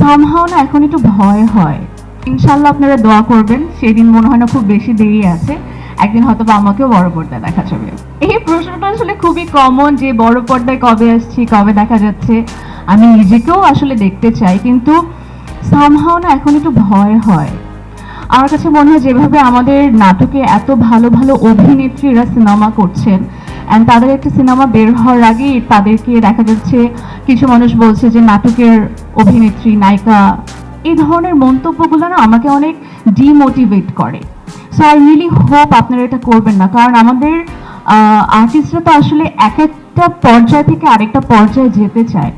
Somehow না এখন একটু ভয় হয়। ইনশাল্লাহ আপনারা দোয়া করবেন, সেদিন মনে হয় না খুব বেশি দেরি আছে। একদিন হয়তো বা আমাকেও বড় পর্দায় দেখা যাবে। এই প্রশ্নটা আসলে খুবই কমন যে বড় পর্দায় কবে আসছি, কবে দেখা যাচ্ছে, আমি নিজেকেও আসলে দেখতে চাই, কিন্তু সামহাও না এখন একটু ভয় হয়। আমার কাছে মনে হয় যেভাবে আমাদের নাটকে এত ভালো ভালো অভিনেত্রীরা সিনেমা করছেন অ্যান্ড তাদের একটা সিনেমা বের হওয়ার আগেই তাদেরকে দেখা যাচ্ছে, কিছু মানুষ বলছে যে নাটকের অভিনেত্রী, নায়িকা, এই ধরনের মন্তব্যগুলো না আমাকে অনেক ডিমোটিভেট করে। সো আই রিয়েলি হোপ আপনারা এটা করবেন না, কারণ আমাদের আর্টিস্টরা তো আসলে এক একটা পর্যায় থেকে আরেকটা পর্যায়ে যেতে চায়।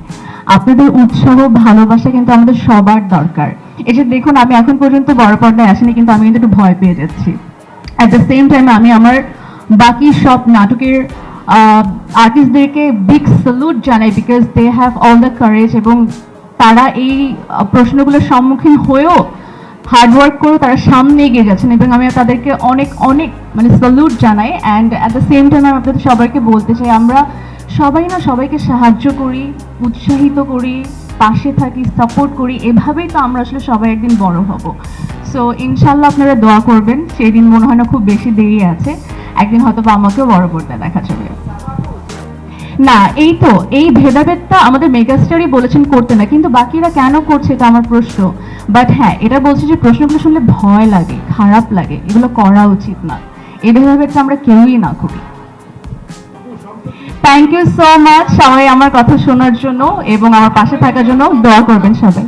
আপনাদের উৎসাহ, ভালোবাসা কিন্তু আমাদের সবার দরকার। এই যে দেখুন, আমি এখন পর্যন্ত বড় পর্দায় আসিনি, কিন্তু আমি কিন্তু একটু ভয় পেয়ে যাচ্ছি। অ্যাট দ্য সেম টাইম আমি আমার বাকি সব নাটকের আর্টিস্টদেরকে বিগ স্যালুট জানাই because they have all the courage এবং তারা এই প্রশ্নগুলোর সম্মুখীন হয়েও হার্ডওয়ার্ক করেও তারা সামনে এগিয়ে যাচ্ছেন এবং আমি তাদেরকে অনেক অনেক মানে স্যালুট জানাই and at the same time আমি আপনাদের সবাইকে বলতে চাই, আমরা সবাই না সবাইকে সাহায্য করি, উৎসাহিত করি, পাশে থাকি সাপোর্ট করি, এভাবেই তো আমরা আসলে সবাই একদিন বড় হব। সো ইনশাল্লাহ আপনারা দোয়া করবেন সেই দিন মনে হয় না খুব বেশি দেরি আছে। একদিন হয়তো বা আমাকেও বড় পর্দায় দেখা যাবে। না, এই তো, এই ভেদাভেদটা আমাদের মেগাস্টারই বলেছেন করতে না, কিন্তু বাকিরা কেন করছে এটা আমার প্রশ্ন। বাট হ্যাঁ এটা বলছে যে প্রশ্নগুলো শুনলে ভয় লাগে, খারাপ লাগে, এগুলো করা উচিত না। এই ভেদাভেদটা আমরা কেউই না করি। থ্যাংক ইউ সো মাচ সবাই আমার কথা শোনার জন্য এবং আমার পাশে থাকার জন্য দোয়া করবেন সবাই।